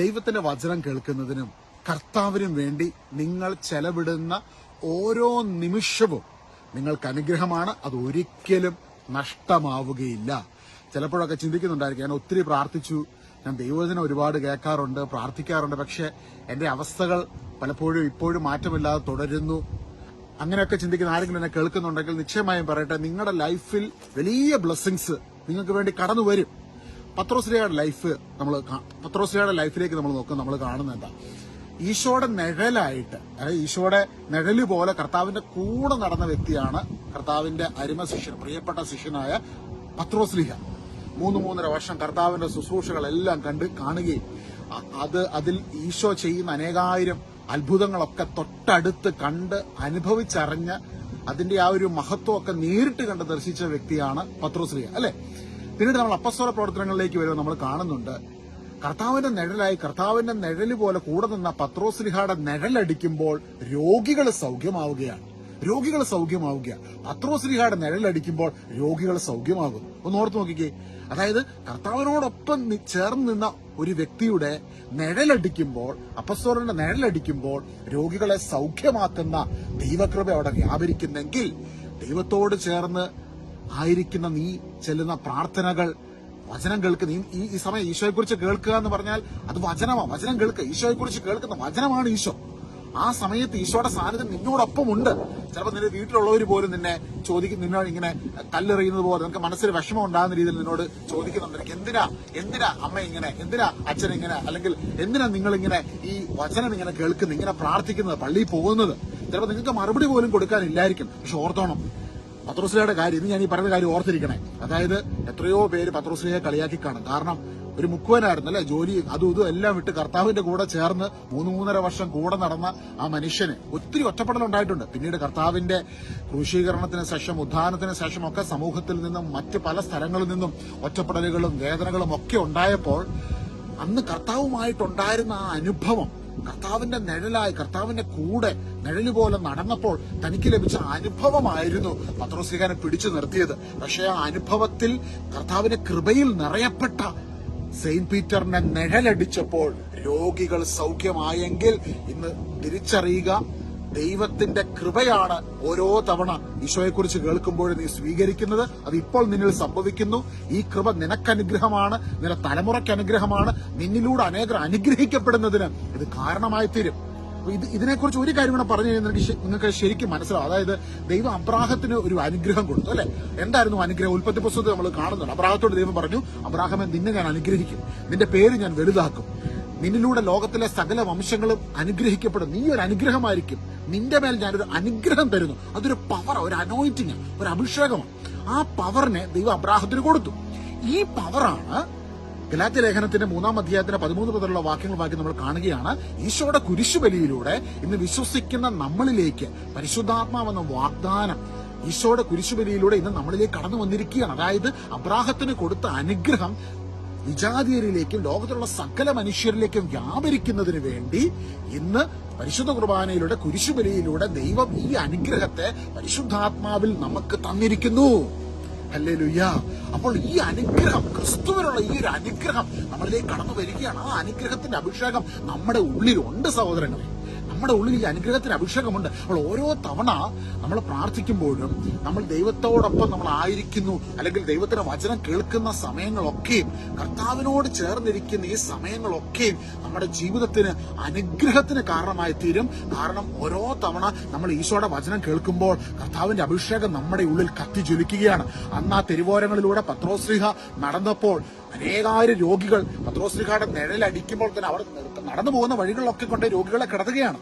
ദൈവത്തിന്റെ വചനം കേൾക്കുന്നതിനും കർത്താവിനും വേണ്ടി നിങ്ങൾ ചെലവിടുന്ന ഓരോ നിമിഷവും നിങ്ങൾക്ക് അനുഗ്രഹമാണ്. അത് ഒരിക്കലും നഷ്ടമാവുകയില്ല. ചിലപ്പോഴൊക്കെ ചിന്തിക്കുന്നുണ്ടായിരിക്കും ഞാൻ ഒത്തിരി പ്രാർത്ഥിച്ചു. ഞാൻ ദൈവവചനം ഒരുപാട് കേൾക്കാറുണ്ട് പ്രാർത്ഥിക്കാറുണ്ട്. പക്ഷെ എന്റെ അവസ്ഥകൾ പലപ്പോഴും ഇപ്പോഴും മാറ്റമില്ലാതെ തുടരുന്നു. അങ്ങനെയൊക്കെ ചിന്തിക്കുന്ന ആരെങ്കിലും എന്നെ കേൾക്കുന്നുണ്ടെങ്കിൽ നിശ്ചയമായും പറയട്ടെ നിങ്ങളുടെ ലൈഫിൽ വലിയ ബ്ലെസ്സിങ്സ് നിങ്ങൾക്ക് വേണ്ടി കടന്നു വരും പത്രോശ്രീയുടെ ലൈഫ് നമ്മൾ പത്രോശ്രീയുടെ ലൈഫിലേക്ക് നമ്മൾ നോക്കും നമ്മൾ കാണുന്നത് എന്താ? ഈശോയുടെ നിഴലായിട്ട് അതായത് ഈശോയുടെ നിഴൽ പോലെ കർത്താവിന്റെ കൂടെ നടന്ന വ്യക്തിയാണ് കർത്താവിന്റെ അരിമ ശിഷ്യൻ പ്രിയപ്പെട്ട ശിഷ്യനായ പത്രോസ്ലിഹ മൂന്ന് മൂന്നര വർഷം കർത്താവിന്റെ ശുശ്രൂഷകളെല്ലാം കണ്ട് കാണുകയും അത് അതിൽ ഈശോ ചെയ്യുന്ന അനേകായിരം അത്ഭുതങ്ങളൊക്കെ തൊട്ടടുത്ത് കണ്ട് അനുഭവിച്ചറിഞ്ഞ് അതിന്റെ ആ ഒരു മഹത്വമൊക്കെ നേരിട്ട് കണ്ട് ദർശിച്ച വ്യക്തിയാണ് പത്രോസ്ലിഹ അല്ലെ? പിന്നീട് നമ്മൾ അപ്പസ്വര പ്രവർത്തനങ്ങളിലേക്ക് വരുമ്പോൾ നമ്മൾ കാണുന്നുണ്ട്. കർത്താവിന്റെ നിഴലായി കർത്താവിന്റെ നിഴൽ പോലെ കൂടെ നിന്ന പത്രോസ്ലിഹയുടെ നിഴലടിക്കുമ്പോൾ രോഗികൾ സൗഖ്യമാവുകയാണ്. രോഗികൾ സൗഖ്യമാവുകയാണ്. പത്രോസ്ലിഹയുടെ നിഴലടിക്കുമ്പോൾ രോഗികൾ സൗഖ്യമാകും ഒന്ന് ഓർത്ത് നോക്കിക്കേ. അതായത് കർത്താവിനോടൊപ്പം ചേർന്ന് നിന്ന ഒരു വ്യക്തിയുടെ നിഴലടിക്കുമ്പോൾ അപ്പസ്തോലന്റെ നിഴലടിക്കുമ്പോൾ രോഗികളെ സൗഖ്യമാക്കുന്ന ദൈവകൃപ അവിടെ വ്യാപരിക്കുന്നെങ്കിൽ ദൈവത്തോട് ചേർന്ന് ആയിരിക്കുന്ന നീ ചെല്ലുന്ന പ്രാർത്ഥനകൾ വചനം കേൾക്ക് നീ ഈ ഈ സമയം ഈശോയെ കുറിച്ച് കേൾക്കുക എന്ന് പറഞ്ഞാൽ അത് വചനമാണ് വചനം കേൾക്കുക. ഈശോയെ കുറിച്ച് കേൾക്കുന്ന വചനമാണ് ഈശോ. ആ സമയത്ത് ഈശോയുടെ സാന്നിധ്യം നിന്നോടൊപ്പം ഉണ്ട് ചിലപ്പോൾ നിന്റെ വീട്ടിലുള്ളവർ പോലും നിന്നെ ചോദിക്കും നിന്നോട് ഇങ്ങനെ കല്ലെറിയുന്നത് പോലെ നിനക്ക് മനസ്സിൽ വിഷമം ഉണ്ടാകുന്ന രീതിയിൽ നിന്നോട് ചോദിക്കുന്നുണ്ട്. നിനക്ക് എന്തിനാ എന്തിനാ അമ്മ ഇങ്ങനെ എന്തിനാ അച്ഛൻ ഇങ്ങനെ അല്ലെങ്കിൽ എന്തിനാ നിങ്ങൾ ഇങ്ങനെ ഈ വചനം ഇങ്ങനെ കേൾക്കുന്നത് ഇങ്ങനെ പ്രാർത്ഥിക്കുന്നത് പള്ളിയിൽ പോകുന്നത്? ചിലപ്പോൾ നിങ്ങൾക്ക് മറുപടി പോലും കൊടുക്കാനില്ലായിരിക്കും. പക്ഷെ ഓർത്തോണം പത്രോസ്ലിയുടെ കാര്യം ഇന്ന് ഞാൻ ഈ പറയുന്ന കാര്യം ഓർത്തിരിക്കണേ. അതായത് എത്രയോ പേര് പത്രോസ്ലിയെ കളിയാക്കി കാണും. കാരണം ഒരു മുക്കുവനായിരുന്നു അല്ലെ? ജോലി അതും ഇതും എല്ലാം വിട്ട് കർത്താവിന്റെ കൂടെ ചേർന്ന് മൂന്ന് മൂന്നര വർഷം കൂടെ നടന്ന ആ മനുഷ്യന് ഒത്തിരി ഒറ്റപ്പെടലുണ്ടായിട്ടുണ്ട് പിന്നീട് കർത്താവിന്റെ ക്രൂശീകരണത്തിന് ശേഷം ഉദ്ധാനത്തിന് ശേഷം ഒക്കെ സമൂഹത്തിൽ നിന്നും മറ്റ് പല സ്ഥലങ്ങളിൽ നിന്നും ഒറ്റപ്പെടലുകളും വേദനകളും ഒക്കെ ഉണ്ടായപ്പോൾ അന്ന് കർത്താവുമായിട്ടുണ്ടായിരുന്ന ആ അനുഭവം കർത്താവിന്റെ നിഴലായി കർത്താവിന്റെ കൂടെ നിഴൽ പോലെ നടന്നപ്പോൾ തനിക്ക് ലഭിച്ച അനുഭവമായിരുന്നു പത്രോസ്ലിഹാനെ പിടിച്ചു നിർത്തിയത്. പക്ഷേ ആ അനുഭവത്തിൽ കർത്താവിന്റെ കൃപയിൽ നിറയപ്പെട്ട സെയിന്റ് പീറ്ററിനെ നിഴലടിച്ചപ്പോൾ രോഗികൾ സൗഖ്യമായെങ്കിൽ ഇന്ന് തിരിച്ചറിയുക ദൈവത്തിന്റെ കൃപയാണ് ഓരോ തവണ ഈശോയെക്കുറിച്ച് കേൾക്കുമ്പോൾ നീ സ്വീകരിക്കുന്നത്. അത് ഇപ്പോൾ നിന്നിൽ സംഭവിക്കുന്നു. ഈ കൃപ നിനക്കനുഗ്രഹമാണ്. നിന തലമുറയ്ക്ക് അനുഗ്രഹമാണ്. നിന്നിലൂടെ അനേകർ അനുഗ്രഹിക്കപ്പെടുന്നതിന് ഇത് കാരണമായി തീരും. ഇത് ഇതിനെക്കുറിച്ച് ഒരു കാര്യം കൂടെ പറഞ്ഞു കഴിഞ്ഞാൽ നിങ്ങൾക്ക് ശരിക്കും മനസ്സിലാവും. അതായത് ദൈവം അബ്രാഹത്തിന് ഒരു അനുഗ്രഹം കൊടുത്തു അല്ലെ? എന്തായിരുന്നു അനുഗ്രഹം? ഉൽപ്പത്തി പുസ്തകത്തിൽ നമ്മൾ കാണുന്നുണ്ട്. അബ്രാഹത്തോട് ദൈവം പറഞ്ഞു അബ്രാഹമെ നിന്നെ ഞാൻ അനുഗ്രഹിക്കും. നിന്റെ പേര് ഞാൻ വലുതാക്കും. നിന്നിലൂടെ ലോകത്തിലെ സകല വംശങ്ങളും അനുഗ്രഹിക്കപ്പെടും നീ ഒരു അനുഗ്രഹമായിരിക്കും. നിന്റെ മേൽ ഞാനൊരു അനുഗ്രഹം തരുന്നു. അതൊരു പവർ ഒരു അനോയിറ്റിങ് ഒരു അഭിഷേകമാണ്. ആ പവറിനെ ദൈവം അബ്രാഹത്തിന് കൊടുത്തു. ഈ പവറാണ് ഗലാത്യ ലേഖനത്തിന്റെ മൂന്നാം അധ്യായത്തിന്റെ പതിമൂന്ന് മുതലുള്ള വാക്യങ്ങൾ വാക്കി നമ്മൾ കാണുകയാണ്. ഈശോയുടെ കുരിശുബലിയിലൂടെ ഇന്ന് വിശ്വസിക്കുന്ന നമ്മളിലേക്ക് പരിശുദ്ധാത്മാവെന്ന വാഗ്ദാനം ഈശോയുടെ കുരിശുബലിയിലൂടെ ഇന്ന് നമ്മളിലേക്ക് കടന്നു വന്നിരിക്കുകയാണ്. അതായത് അബ്രാഹത്തിന് കൊടുത്ത അനുഗ്രഹം വിജാതീയരിലേക്കും ലോകത്തിലുള്ള സകല മനുഷ്യരിലേക്കും വ്യാപരിക്കുന്നതിന് വേണ്ടി ഇന്ന് പരിശുദ്ധ കുർബാനയിലൂടെ കുരിശുബലിയിലൂടെ ദൈവം ഈ അനുഗ്രഹത്തെ പരിശുദ്ധാത്മാവിൽ നമുക്ക് തന്നിരിക്കുന്നു. അല്ലേ ഹല്ലേലൂയ അപ്പോൾ ഈ അനുഗ്രഹം ക്രിസ്തുവിനുള്ള ഈ ഒരു അനുഗ്രഹം നമ്മളിലേക്ക് കടന്നു വരികയാണ്. ആ അനുഗ്രഹത്തിന്റെ അഭിഷേകം നമ്മുടെ ഉള്ളിലുണ്ട് സഹോദരങ്ങളെ. നമ്മുടെ ഉള്ളിൽ അനുഗ്രഹത്തിന് അഭിഷേകമുണ്ട്. അപ്പോൾ ഓരോ തവണ നമ്മൾ പ്രാർത്ഥിക്കുമ്പോഴും നമ്മൾ ദൈവത്തോടൊപ്പം നമ്മൾ ആയിരിക്കുന്നു. അല്ലെങ്കിൽ ദൈവത്തിന്റെ വചനം കേൾക്കുന്ന സമയങ്ങളൊക്കെയും കർത്താവിനോട് ചേർന്നിരിക്കുന്ന ഈ സമയങ്ങളൊക്കെയും നമ്മുടെ ജീവിതത്തിന് അനുഗ്രഹത്തിന് കാരണമായി തീരും. കാരണം ഓരോ തവണ നമ്മൾ ഈശോയുടെ വചനം കേൾക്കുമ്പോൾ കർത്താവിന്റെ അഭിഷേകം നമ്മുടെ ഉള്ളിൽ കത്തി ജ്വലിക്കുകയാണ്. അന്ന് ആ തെരുവോരങ്ങളിലൂടെ പത്രോശ്രീഹ നടന്നപ്പോൾ അനേകായിരം രോഗികൾ പത്രോശ്രീഹയുടെ നിഴലടിക്കുമ്പോൾ തന്നെ അവർ നടന്നു പോകുന്ന വഴികളിലൊക്കെ കൊണ്ട് രോഗികളെ കിടത്തുകയാണ്.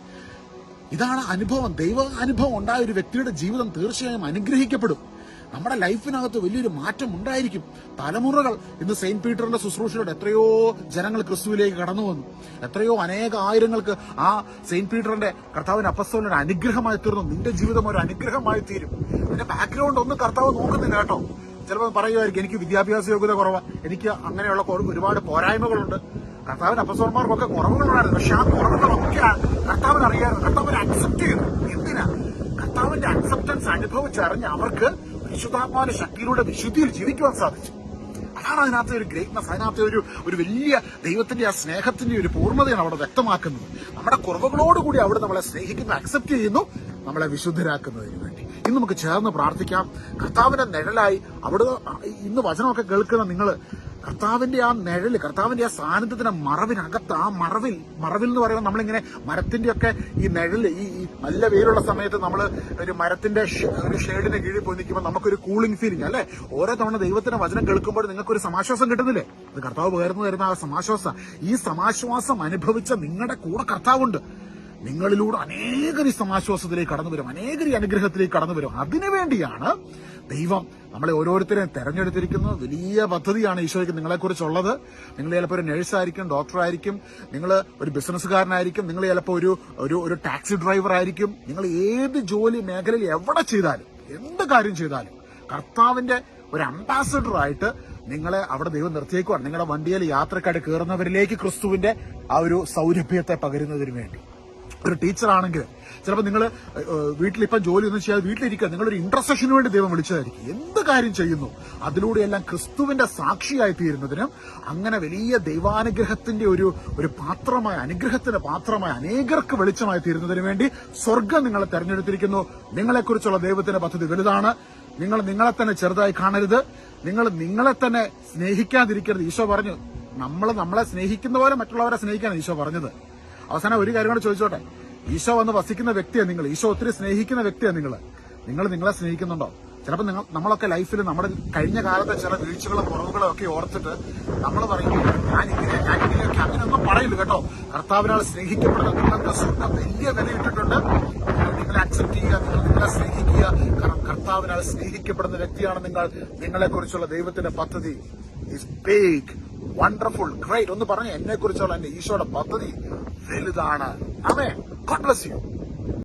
ഇതാണ് അനുഭവം. ദൈവ അനുഭവം ഉണ്ടായ ഒരു വ്യക്തിയുടെ ജീവിതം തീർച്ചയായും അനുഗ്രഹിക്കപ്പെടും. നമ്മുടെ ലൈഫിനകത്ത് വലിയൊരു മാറ്റം ഉണ്ടായിരിക്കും. തലമുറകൾ ഇന്ന് സെയിന്റ് പീറ്ററിന്റെ ശുശ്രൂഷയിലൂടെ എത്രയോ ജനങ്ങൾ ക്രിസ്തുവിലേക്ക് കടന്നു വന്നു. എത്രയോ അനേക ആയിരങ്ങൾക്ക് ആ സെയിന്റ് പീറ്ററിന്റെ കർത്താവിന്റെ അപ്പസ്തോലിന്റെ അനുഗ്രഹമായി തീർന്നു. നിന്റെ ജീവിതം ഒരു അനുഗ്രഹമായി തീരും. അതിന്റെ ബാക്ക്ഗ്രൗണ്ട് ഒന്നും കർത്താവ് നോക്കുന്നില്ല കേട്ടോ. ചിലപ്പോൾ പറയുമായിരിക്കും എനിക്ക് വിദ്യാഭ്യാസ യോഗ്യത കുറവാണ് എനിക്ക് അങ്ങനെയുള്ള ഒരുപാട് പോരായ്മകളുണ്ട്. കർത്താവിന്റെ അപ്പസോർമാർക്കൊക്കെ കുറവുകളുണ്ടായിരുന്നു. പക്ഷെ ആ കുറവുകളൊക്കെ കർത്താവിന് അറിയാറ് കർത്താവിനെ അക്സെപ്റ്റ് ചെയ്തു. എന്തിനാ? കർത്താവിന്റെ അക്സെപ്റ്റൻസ് അനുഭവിച്ചറിഞ്ഞ് അവർക്ക് വിശുദ്ധാത്മാവിന്റെ ശക്തിയിലൂടെ വിശുദ്ധിയിൽ ജീവിക്കുവാൻ സാധിച്ചു. അതാണ് അതിനകത്തെ ഒരു ഗ്രേറ്റ്നസ് അതിനകത്തെ ഒരു ഒരു വലിയ ദൈവത്തിന്റെ ആ സ്നേഹത്തിന്റെ ഒരു പൂർണതയാണ് അവിടെ വ്യക്തമാക്കുന്നത്. നമ്മുടെ കുറവുകളോടുകൂടി അവിടെ നമ്മളെ സ്നേഹിക്കുന്നു അക്സെപ്റ്റ് ചെയ്യുന്നു നമ്മളെ വിശുദ്ധരാക്കുന്നതിന് വേണ്ടി. ഇന്ന് നമുക്ക് ചേർന്ന് പ്രാർത്ഥിക്കാം. കർത്താവിന്റെ നിഴലായി അവിടെ ഇന്ന് വചനമൊക്കെ കേൾക്കുന്ന നിങ്ങൾ കർത്താവിന്റെ ആ നിഴൽ കർത്താവിന്റെ ആ സാന്നിധ്യത്തിന്റെ മറവിനകത്ത് ആ മറവിൽ മറവിൽ എന്ന് പറയുമ്പോൾ നമ്മളിങ്ങനെ മരത്തിന്റെ ഒക്കെ ഈ നിഴൽ ഈ നല്ല വെയിലുള്ള സമയത്ത് നമ്മൾ ഒരു മരത്തിന്റെ ഒരു ഷെയ്ഡിന് കീഴിൽ പോയി നിൽക്കുമ്പോൾ നമുക്കൊരു കൂളിംഗ് ഫീലിംഗ് അല്ലെ? ഓരോ തവണ ദൈവത്തിന്റെ വചനം കേൾക്കുമ്പോൾ നിങ്ങൾക്ക് ഒരു സമാശ്വാസം കിട്ടുന്നില്ലേ? അത് കർത്താവ് പകർന്നു തരുന്ന ആ സമാശ്വാസം ഈ സമാശ്വാസം അനുഭവിച്ച നിങ്ങളുടെ കൂടെ കർത്താവുണ്ട്. നിങ്ങളിലൂടെ അനേകരി സമാശ്വാസത്തിലേക്ക് കടന്നു വരും അനേകരി അനുഗ്രഹത്തിലേക്ക് കടന്നു വരും. അതിനുവേണ്ടിയാണ് ദൈവം നമ്മളെ ഓരോരുത്തരെയും തെരഞ്ഞെടുത്തിരിക്കുന്നത്. വലിയ പദ്ധതിയാണ് ഈശോയ്ക്ക് നിങ്ങളെക്കുറിച്ചുള്ളത്. നിങ്ങൾ ചിലപ്പോൾ ഒരു നഴ്സായിരിക്കും ഡോക്ടറായിരിക്കും നിങ്ങൾ ഒരു ബിസിനസ്സുകാരനായിരിക്കും നിങ്ങൾ ചിലപ്പോൾ ഒരു ഒരു ഒരു ടാക്സി ഡ്രൈവർ ആയിരിക്കും നിങ്ങൾ ഏത് ജോലി മേഖലയിൽ എവിടെ ചെയ്താലും എന്ത് കാര്യം ചെയ്താലും കർത്താവിന്റെ ഒരു അംബാസഡർ ആയിട്ട് നിങ്ങളെ അവിടെ ദൈവം നിർത്തിയേക്കുവാണ്. നിങ്ങളുടെ വണ്ടിയിൽ യാത്രക്കാട് കയറുന്നവരിലേക്ക് ക്രിസ്തുവിന്റെ ആ ഒരു സൗരഭ്യത്തെ പകരുന്നതിന് വേണ്ടി. ഒരു ടീച്ചറാണെങ്കിൽ ചിലപ്പോൾ നിങ്ങൾ വീട്ടിൽ ഇപ്പം ജോലി ഒന്നും ചെയ്യാതെ വീട്ടിലിരിക്കുക നിങ്ങളൊരു ഇന്റർസെഷന് വേണ്ടി ദൈവം വിളിച്ചതായിരിക്കും. എന്ത് കാര്യം ചെയ്യുന്നു? അതിലൂടെയെല്ലാം ക്രിസ്തുവിന്റെ സാക്ഷിയായി തീരുന്നതിനും അങ്ങനെ വലിയ ദൈവാനുഗ്രഹത്തിന്റെ ഒരു ഒരു പാത്രമായ അനുഗ്രഹത്തിന്റെ പാത്രമായ അനേകർക്ക് വെളിച്ചമായി തീരുന്നതിന് വേണ്ടി സ്വർഗം നിങ്ങളെ തെരഞ്ഞെടുത്തിരിക്കുന്നു. നിങ്ങളെക്കുറിച്ചുള്ള ദൈവത്തിന്റെ പദ്ധതി വലുതാണ്. നിങ്ങൾ നിങ്ങളെ തന്നെ ചെറുതായി കാണരുത്. നിങ്ങൾ നിങ്ങളെ തന്നെ സ്നേഹിക്കാതിരിക്കരുത്. ഈശോ പറഞ്ഞു നമ്മൾ നമ്മളെ സ്നേഹിക്കുന്ന പോലെ മറ്റുള്ളവരെ സ്നേഹിക്കാൻ ഈശോ പറഞ്ഞത്. അവസാനം ഒരു കാര്യം കൂടെ ചോദിച്ചോട്ടെ? ഈശോ വന്ന് വസിക്കുന്ന വ്യക്തിയാണ് നിങ്ങൾ. ഈശോ ഒത്തിരി സ്നേഹിക്കുന്ന വ്യക്തിയാണ് നിങ്ങൾ. നിങ്ങൾ നിങ്ങളെ സ്നേഹിക്കുന്നുണ്ടോ? ചിലപ്പോൾ നിങ്ങൾ നമ്മളൊക്കെ ലൈഫിൽ നമ്മുടെ കഴിഞ്ഞ കാലത്തെ ചില വീഴ്ചകളും കുറവുകളും ഒക്കെ ഓർത്തിട്ട് നമ്മൾ പറയും ഞാൻ ഇങ്ങനെ ഞാൻ ഇങ്ങനെയൊക്കെ അങ്ങനെയൊന്നും പറയില്ല കേട്ടോ. കർത്താവിനാൽ സ്നേഹിക്കപ്പെടുന്ന നിങ്ങൾക്ക് സ്വന്തം വലിയ വില ഇട്ടിട്ടുണ്ട്. നിങ്ങൾ നിങ്ങളെ അക്സെപ്റ്റ് ചെയ്യുക നിങ്ങൾ നിങ്ങളെ സ്നേഹിക്കുക. കാരണം കർത്താവിനാൽ സ്നേഹിക്കപ്പെടുന്ന വ്യക്തിയാണ് നിങ്ങൾ. നിങ്ങളെ കുറിച്ചുള്ള ദൈവത്തിന്റെ പദ്ധതി ഇസ് ബിഗ് വണ്ടർഫുൾ ഗ്രേറ്റ് ഒന്ന് പറഞ്ഞു എന്നെ കുറിച്ചുള്ള എന്റെ ഈശോയുടെ പദ്ധതി വലുതാണ്. അമേ ഗോഡ് ബ്ലസ് യു